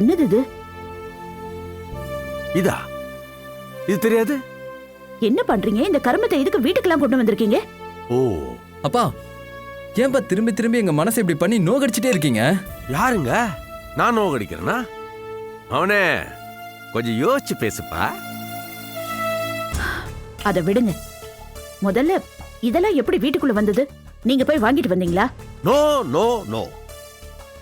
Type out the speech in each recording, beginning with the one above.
என்னது இது? இதா? இது தெரியாது? என்ன பண்றீங்க? இந்த கருமத்தை எதுக்கு வீட்டுக்கெல்லாம் கொண்டு வந்திருக்கீங்க? ஓ. அப்பா ஏன்பா திரும்பி திரும்பி எங்க மனசை இப்படி பண்ணி நோகடிச்சிட்டே இருக்கீங்க? யாருங்க? நான் நோகடிக்கிறேனா? அவனே கொஞ்சம் யோசிச்சு பேசுப்பா. அதை விடுங்க. முதல்ல இதெல்லாம் எப்படி வீட்டுக்குள்ள வந்தது? நீங்க போய் வாங்கிட்டு வந்தீங்களா? No no no.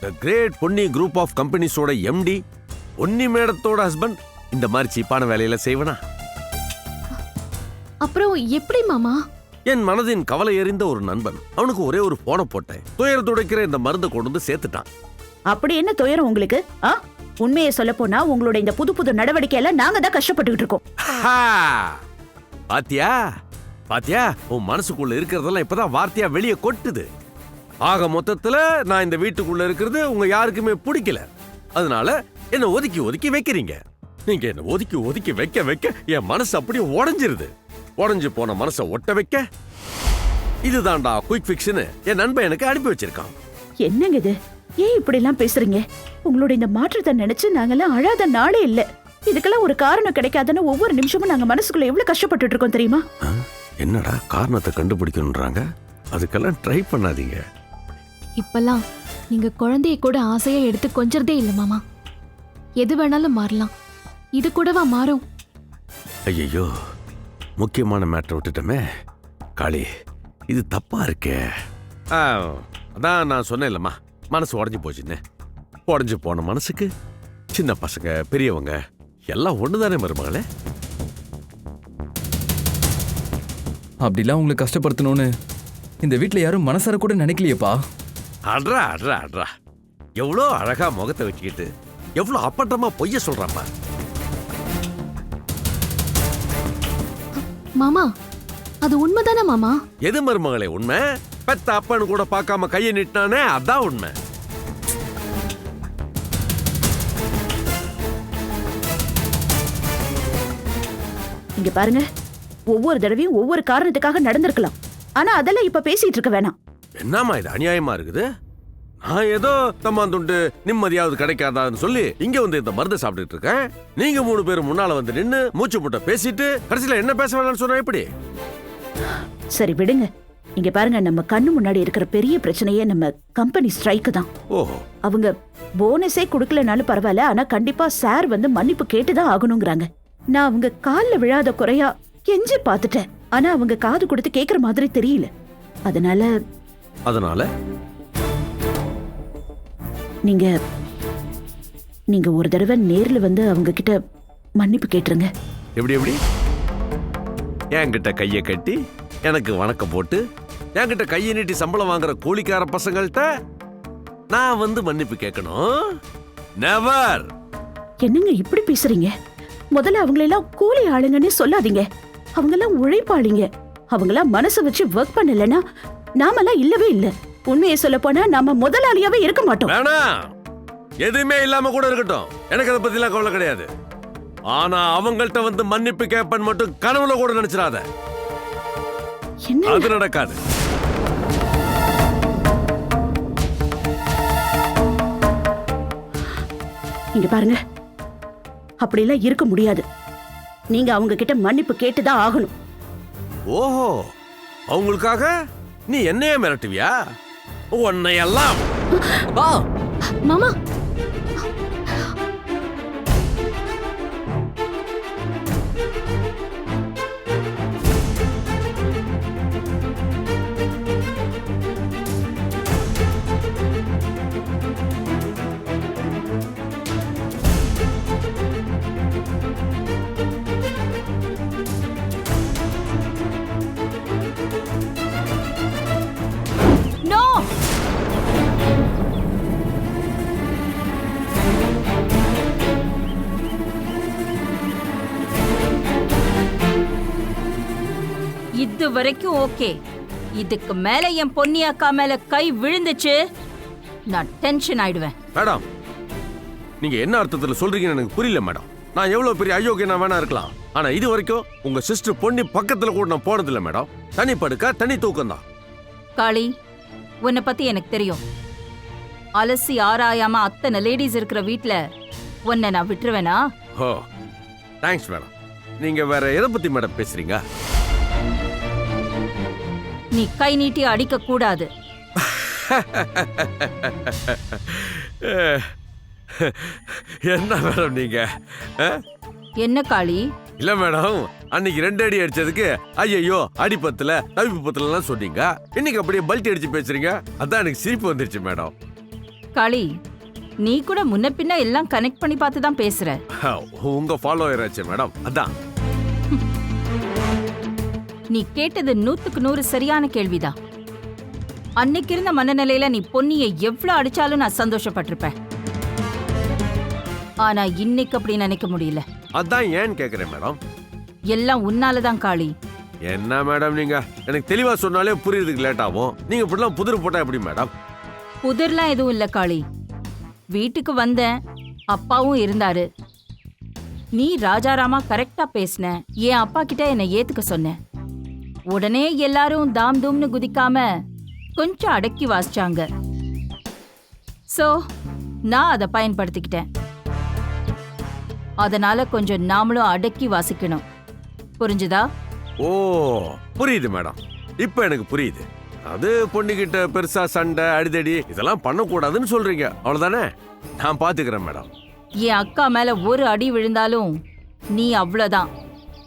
The great Ponni group of கம்பெனிஸோட MD Ponni மேடத்தோட ஹஸ்பண்ட் இந்த மாதிரி சீப்பான வேலையில செய்வனா? அப்புறம் எப்படி மாமா? என் மனதின் கவலை எறிந்த ஒரு நண்பன் அவனுக்கு ஒரே ஒரு போனை போட்டேன். துயர துடைக்கிற இந்த மருந்தை கொண்டு வந்து சேர்த்துட்டான். அப்படி என்ன துயரம் உங்களுக்கு? ஆ? உண்மையை சொல்ல போனா உங்களோட இந்த புது புது நடவடிக்கை எல்லாம் நாங்க தான் கஷ்டப்பட்டுக்கிட்டு இருக்கோம்! பாத்தியா? பாத்தியா? உன் மனசுக்குள்ள இருக்கிறதெல்லாம் இப்பதான் வார்த்தையா வெளியே கொட்டுது. ஆக மொத்தத்துல நான் இந்த வீட்டுக்குள்ள இருக்கிறது உங்க யாருக்குமே பிடிக்கல. அதனால என்ன ஒதுக்கி ஒதுக்கி வைக்கிறீங்க. நீங்க என்ன ஒதுக்கி ஒதுக்கி வைக்க வைக்க என் மனசு அப்படியே உடைஞ்சிருது. உடைஞ்சு போன மனசை ஒட்ட வைக்க. இதுதான்டா குயிக் ஃபிக்ஸ்னு என் நண்பன் எனக்கு அனுப்பி வச்சிருக்கான். என்னங்க இது? ஏன் இப்படி எல்லாம் பேசுறீங்க? உங்களோட இந்த மாற்றத்தை நினைச்சு நாங்கெல்லாம் அழாத நாளே இல்ல. இதுக்கெல்லாம் ஒரு காரணம் கிடைக்காதுன்னு ஒவ்வொரு நிமிஷமும் நாங்க மனசுக்குள்ள எவ்வளவு கஷ்டப்பட்டுட்டு இருக்கோம் தெரியுமா? என்னடா காரணத்தை கண்டுபிடிக்கணுன்றாங்க அதுக்கெல்லாம் ட்ரை பண்ணாதீங்க. இப்பெல்லாம் நீங்க குழந்தைய கூட ஆசையா எடுத்து கொஞ்சறதே இல்ல மாமா. எது வேணாலும் மாறலாம். இது கூடவா மாறும்? ஐயோ முக்கியமான மேட்டரை விட்டுட்டோமே. காளி இது தப்பா இருக்கே. ஆ, அதான் நான் சொன்னேன்லம்மா. மனசு உடஞ்சி போச்சுன்னு. உடஞ்சி போன மனசுக்கு சின்ன பசங்க பெரியவங்க எல்லாம் ஒண்ணுதானே மருமகளே? அப்படிலாம் உங்களை கஷ்டப்படுத்தணும்னு இந்த வீட்ல யாரும் மனசார கூட நினைக்கலையேப்பா. அட்ரா அட்ரா அட்ரா. எவ்வளோ அழகா முகத்தை வச்சுக்கிட்டு எவ்வளோ அப்பட்டமா பொய்ய சொல்றாப்பா மாமா அது உண்மைதானே மாமா? எது மருமகளே உண்மை? பெத்த அப்பன்னு கூட பார்க்காம கையை நீட்டினானே அதான் உண்மை. இங்க பாருங்க ஒவ்வொரு தடவையும் ஒவ்வொரு காரணத்துக்காக நடந்திருக்கலாம். ஆனா அதெல்லாம் இப்ப பேசிட்டு இருக்க வேணாம். என்னம்மா இது அநியாயமா இருக்குது? நான் ஏதோ தம்மாந்துண்டு நிம்மதியாவது கிடைக்காதான்னு சொல்லி இங்க வந்து இந்த மருந்தை சாப்பிட்டுட்டு இருக்கேன். நீங்க மூணு பேரும் முன்னால வந்து நின்னு மூச்சு முட்டை பேசிட்டு கடைசியில என்ன பேச வேணாம்னு சொன்னா எப்படி? சரி விடுங்க. இங்க பாருங்க நம்ம கண்ணு முன்னாடி இருக்கிற பெரிய பிரச்சனையே நம்ம கம்பெனி ஸ்ட்ரைக்கு தான். ஓஹோ. அவங்க போனஸே கொடுக்கலனாலும் பரவாயில்ல ஆனா கண்டிப்பா சார் வந்து மன்னிப்பு கேட்டுதான் ஆகணுங்கிறாங்க. நான் அவங்க கால்ல விழாத குறையா கெஞ்சி பார்த்துட்டேன். ஆனா அவங்க காது கொடுத்து கேக்குற மாதிரி தெரியல. அதனால அதனால? நீங்க நீங்க ஒரு தடவை நேர்ல வந்து அவங்க கிட்ட மன்னிப்பு கேட்டுருங்க. எப்படி எப்படி? என்கிட்ட கைய கட்டி எனக்கு வணக்கம் போட்டு என்கிட்ட கையை நீட்டி சம்பளம் வாங்குற கூலிக்கார பசங்கள்கிட்ட நான் வந்து மன்னிப்பு கேட்கணும். நெவர் என்னங்க இப்படி பேசுறீங்க? முதல்ல அவங்களெல்லாம் கூலி ஆளுங்கன்னு சொல்லாதீங்க. அவங்கெல்லாம் உழைப்பாளிங்க. அவங்கெல்லாம் மனசு வச்சு ஒர்க் பண்ணலன்னா நாமெல்லாம் இல்லவே இல்ல. உண்மையை சொல்ல போனா நாம முதலாளியாவே இருக்க மாட்டோம். வேணாம் எதுவுமே இல்லாம கூட இருக்கட்டும். எனக்கு அதை பத்திலாம் கவலை கிடையாது. ஆனா அவங்கள்ட்ட வந்து மன்னிப்பு கேட்பேன் மட்டும் கனவுல கூட நினைச்சிடாத என்ன? அது நடக்காது. இங்க பாருங்க. அப்படிலாம் இருக்க முடியாது. நீங்க அவங்க கிட்ட மன்னிப்பு கேட்டுதான் ஆகணும். ஓஹோ. அவங்களுக்காக? நீ என்னையே மிரட்டுவியா? உன்னையெல்லாம் மாமா. இது வரைக்கும் ஓகே. இதுக்கு மேல என் பொன்னி அக்கா மேல கை விழுந்துச்சு நான் டென்ஷன் ஆயிடுவேன். மேடம் நீங்க என்ன அர்த்தத்துல சொல்றீங்கன்னு எனக்கு புரியல மேடம். நான் எவ்வளவு பெரிய அயோக்கியனா வேணா இருக்கலாம். ஆனா இது வரைக்கும் உங்க சிஸ்டர் பொண்ணு பக்கத்துல கூட நான் போனதில்லை மேடம். தனி படுக்க தனி தூக்கம் தான். காளி உன்னை பத்தி எனக்கு தெரியும். அலசி ஆராயாம அத்தனை லேடிஸ் இருக்கிற வீட்ல உன்னை நான் விட்டுருவேனா? Oh thanks madam. நீங்க வேற எதை பத்தி மேடம் பேசுறீங்க? நீ கை நீட்டி அடிக்க கூடாது. என்ன மேடம் நீங்க? என்ன காளி? இல்ல மேடம் அன்னைக்கு ரெண்டு அடி அடிச்சதுக்கு ஐயையோ அடி பத்தல தவிப்பு பத்தலாம் சொன்னீங்க. இன்னைக்கு அப்படியே பல்ட்டி அடிச்சு பேசுறீங்க? அதான் எனக்கு சிரிப்பு வந்துருச்சு மேடம். காளி நீ கூட முன்ன பின்ன எல்லாம் கனெக்ட் பண்ணி பார்த்து தான் பேசுற. உங்க ஃபாலோயர் ஆச்சு மேடம் அதான். நீ கேட்டது நூத்துக்கு நூறு சரியான கேள்விதான். அன்னைக்கு இருந்த மனநிலையில நீ பொன்னியை எவ்வளவு அடிச்சாலும் நான் சந்தோஷப்பட்டிருப்பேன். ஆனா இன்னைக்கு அப்படி நினைக்க முடியல. அதான் ஏன்னு கேக்குறேன் மேடம். எல்லாம் உன்னாலதான் காளி. என்ன மேடம் நீங்க? எனக்கு தெளிவா சொன்னாலே புரியுறதுக்கு லேட் ஆகும். நீங்க இப்படிலாம் புதிர் போட்டா எப்படி மேடம்? புதிர்லாம் எதுவும் இல்ல காளி. வீட்டுக்கு வந்தேன் அப்பாவும் இருந்தாரு. நீ ராஜாராமா கரெக்டா பேசின. என் அப்பா கிட்ட என்னை ஏத்துக்க சொன்ன. உடனே எல்லாரும் தாம் தூம்னு குதிக்காம கொஞ்சம் அடக்கி வாசிச்சாங்க. சோ நான் அதை பயன்படுத்திக்கிட்டேன். அதனால கொஞ்சம் நாமளும் அடக்கி வாசிக்கணும். புரிஞ்சுதா? ஓ புரியுது மேடம். இப்போ எனக்கு புரியுது. அது பொண்ணுகிட்ட பெருசா சண்டை அடிதடி இதெல்லாம் பண்ணக்கூடாதுன்னு சொல்றீங்க. அவ்வளவுதானே? நான் பாத்துக்கிறேன் மேடம். என் அக்கா மேல ஒரு அடி விழுந்தாலும் நீ அவ்வளவுதான்.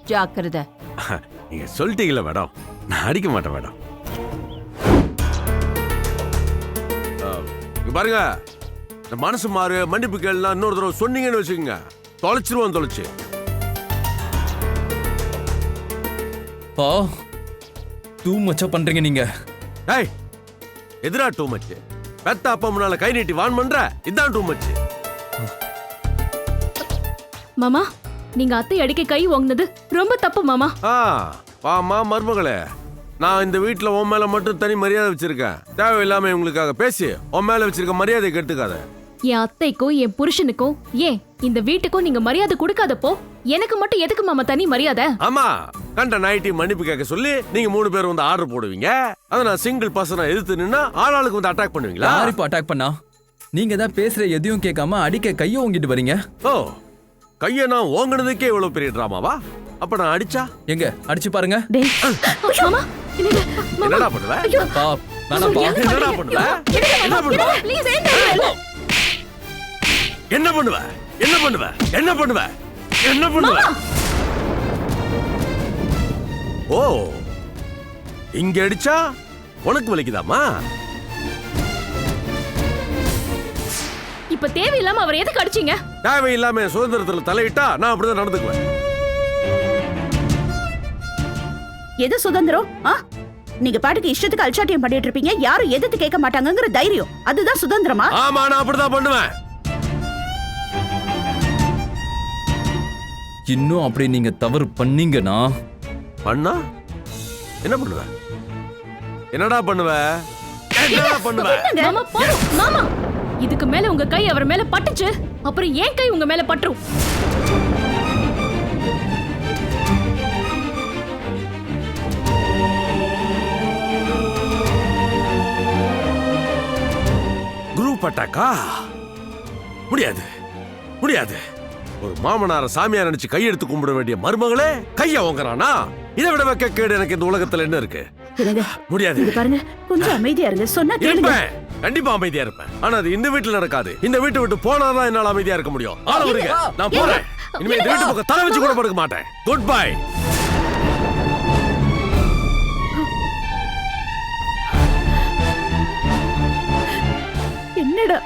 ஜாக்கிரதை. நீங்க சொல்லிட்டீங்களா மேடம். நான் அடிக்க மாட்டேன் மேடம். இங்க பாருங்க. இந்த மனசு மாறு மன்னிப்பு கேள்லாம் இன்னொரு தடவை சொன்னீங்கன்னு வச்சுக்கோங்க. தொலைச்சிருவோம் தொலைச்சு. பா டூ மச்சா பண்றீங்க நீங்க. ஏய் எதிரா டூ மச் பெத்த அப்பா முன்னால கை நீட்டி வான் பண்ற? இதான் டூ மச் மாமா நீங்க அத்தை அடிக்க கை வாங்கினது ரொம்ப தப்பு மாமா. ஆ வாமா மருமகளே. நான் இந்த வீட்ல உன் மேல மட்டும் தனி மரியாதை வச்சிருக்கேன். தேவையில்லாம இவங்களுக்காக பேசி உன் மேல வச்சிருக்க மரியாதை கெடுத்துக்காத. என் அத்தைக்கும் என் புருஷனுக்கும் ஏன் இந்த வீட்டுக்கும் நீங்க மரியாதை கொடுக்காதப்போ எனக்கு மட்டும் எதுக்கு மாமா தனி மரியாதை? ஆமா கண்ட நைட்டி மன்னிப்பு கேட்க சொல்லி நீங்க மூணு பேர் வந்து ஆர்டர் போடுவீங்க. அதை நான் சிங்கிள் பர்சனை எதிர்த்து நின்னா ஆளாளுக்கு வந்து அட்டாக் பண்ணுவீங்களா? யார் இப்போ அட்டாக் பண்ணா? நீங்க தான் பேசுற எதையும் கேட்காம அடிக்க கையை ஓங்கிட்டு வரீங்க. ஓ கைய நான் ஓங்குனதுக்கே இவ்வளவு பெரிய டிராமாவா? அப்ப நான் அடிச்சா? எங்க? அடிச்சு பாருங்க. டேய் மாமா என்னங்க என்னடா பண்ணுவ? பா வேணாப்பா என்னடா பண்ணுவ? என்ன பண்ணுவ? என்ன பண்ணுவ? என்ன பண்ணுவ? என்ன பண்ணுவ? என்ன பண்ணுவ? ஓ இங்க அடிச்சா உனக்கு வலிக்குதாமா இப்ப தேவையில்லாம அவர் எதுக்கு அடிச்சீங்க? தேவையில்லாம சுதந்திரத்துல தலையிட்டா நான் அப்படிதான் நடந்துக்குவேன். எது சுதந்திரம்? ஆ? நீங்க பாட்டுக்கு இஷ்டத்துக்கு அல்சாட்டியம் பண்ணிட்டு இருப்பீங்க. யாரும் எதிர்த்து கேட்க மாட்டாங்கங்கிற தைரியம். அதுதான் சுதந்திரமா? ஆமா நான் அப்படிதான் பண்ணுவேன். இன்னும் அப்படி நீங்க தவறு பண்ணீங்கன்னா? பண்ணா? என்ன பண்ணுவ? என்னடா பண்ணுவ? என்னடா பண்ணுவ? மாமா போதும். மாமா. இதுக்கு மேல உங்க கை அவர் மேல பட்டுச்சு. அப்புறம் ஏன் கை உங்க மேல பட்டுரும்? குரூப் அட்டாக்கா முடியாது. முடியாது. ஒரு மாமனார சாமியார் நினைச்சு கையெடுத்து கும்பிட வேண்டிய மருமகளே கைய ஓங்குறானா? இதை விட வைக்க கேடு எனக்கு இந்த உலகத்துல என்ன இருக்கு? முடியாது. பாருங்க கொஞ்சம் அமைதியா இருங்க. சொன்னா கேளுங்க. கண்டிப்பா அமைதியா இருப்பேன். ஆனா அது இந்த வீட்டுல நடக்காது. இந்த வீட்டை விட்டு போனாதான் என்னால அமைதியா இருக்க முடியும். ஆள விடுங்க நான் போறேன். இனிமே இந்த வீட்டு பக்கம் தலை வச்சு கூட படுக்க மாட்டேன். குட் பை என்னடா?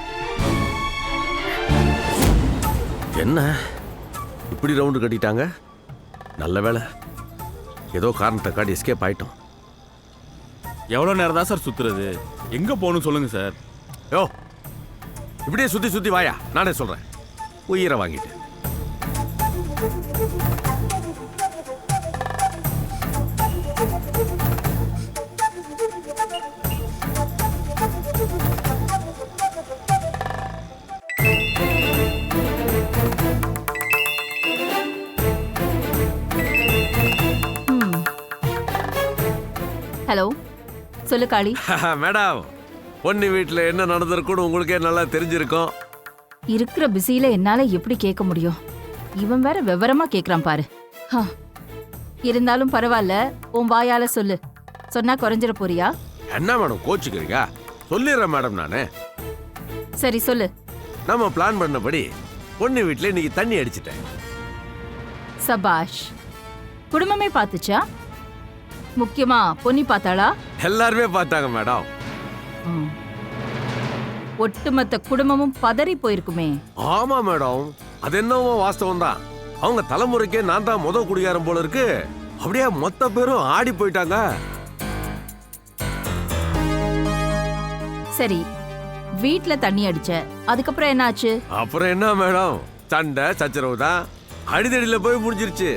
என்ன? இப்படி ரவுண்டு கட்டிட்டாங்க? நல்ல வேளை. ஏதோ காரணத்தை காட்டி எஸ்கேப் ஆயிட்டோம். எவ்வளோ நேரம் தான் சார் சுத்துறது? எங்க போகணும் சொல்லுங்க சார் யோ இப்படியே சுத்தி சுத்தி வாயா. நானே சொல்றேன். உயிரை வாங்கிட்டு. ஹலோ. சொல்லு காளி. மேடம் பொண்ணு வீட்டில் என்ன நடந்திருக்குன்னு உங்களுக்கே நல்லா தெரிஞ்சிருக்கும். இருக்கிற பிஸியில என்னால எப்படி கேட்க முடியும்? இவன் வேற விவரமா கேக்குறான் பாரு. ஹ. இருந்தாலும் பரவாயில்ல உன் வாயால சொல்லு. சொன்னா குறைஞ்சிட போறியா? என்ன மேடம் கோச்சுக்கிறீங்க? சொல்லிடுறேன் மேடம் நானு. சரி சொல்லு. நம்ம பிளான் பண்ணபடி பொண்ணு வீட்டுல இன்னைக்கு தண்ணி அடிச்சிட்டேன். சபாஷ் குடும்பமே பார்த்துச்சா? முக்கியமா பொன்னி பார்த்தாளா? எல்லாருமே பார்த்தாங்க மேடம். ஒட்டுமொத்த குடும்பமும் பதறி போயிருக்குமே. ஆமா மேடம். அது என்னவோ வாஸ்தவம் தான். அவங்க தலைமுறைக்கே நான் தான் முத குடிகாரம் போல இருக்கு. அப்படியே மொத்த பேரும் ஆடி போயிட்டாங்க. சரி வீட்ல தண்ணி அடிச்ச அதுக்கப்புறம் என்னாச்சு? அப்புறம் என்ன மேடம்? சண்டை சச்சரவு தான். அடிதடியில போய் முடிஞ்சிருச்சு.